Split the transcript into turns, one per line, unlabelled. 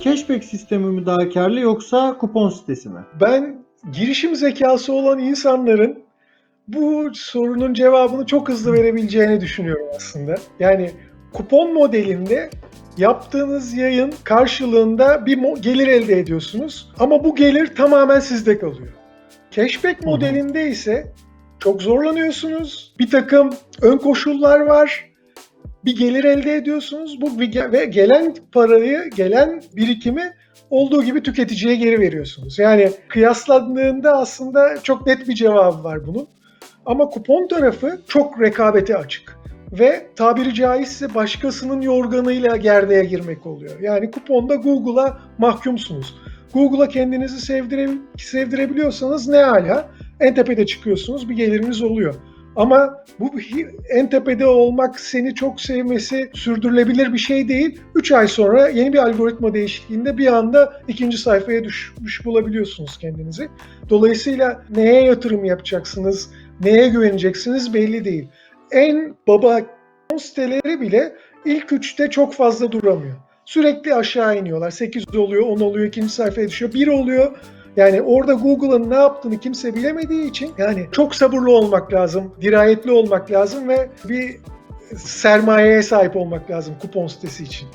cashback sistemi mi daha karlı yoksa kupon sitesi mi?
Ben girişim zekası olan insanların bu sorunun cevabını çok hızlı verebileceğini düşünüyorum aslında. Yani kupon modelinde yaptığınız yayın karşılığında bir gelir elde ediyorsunuz ama bu gelir tamamen sizde kalıyor. Cashback modelinde ise çok zorlanıyorsunuz. Bir takım ön koşullar var. Bir gelir elde ediyorsunuz. Bu ve gelen parayı, gelen birikimi olduğu gibi tüketiciye geri veriyorsunuz. Yani kıyaslandığında aslında çok net bir cevabı var bunun. Ama kupon tarafı çok rekabete açık. Ve tabiri caizse başkasının yorganıyla gerdeğe girmek oluyor. Yani kuponda Google'a mahkumsunuz. Google'a kendinizi sevdire, sevdirebiliyorsanız ne hala en tepede çıkıyorsunuz bir geliriniz oluyor. Ama bu en tepede olmak seni çok sevmesi sürdürülebilir bir şey değil. 3 ay sonra yeni bir algoritma değişikliğinde bir anda ikinci sayfaya düşmüş bulabiliyorsunuz kendinizi. Dolayısıyla neye yatırım yapacaksınız, neye güveneceksiniz belli değil. En baba siteleri bile ilk üçte çok fazla duramıyor. Sürekli aşağı iniyorlar. 8 oluyor, 10 oluyor, ikinci sayfaya düşüyor, 1 oluyor. Yani orada Google'ın ne yaptığını kimse bilemediği için yani çok sabırlı olmak lazım, dirayetli olmak lazım ve bir sermayeye sahip olmak lazım kupon sitesi için.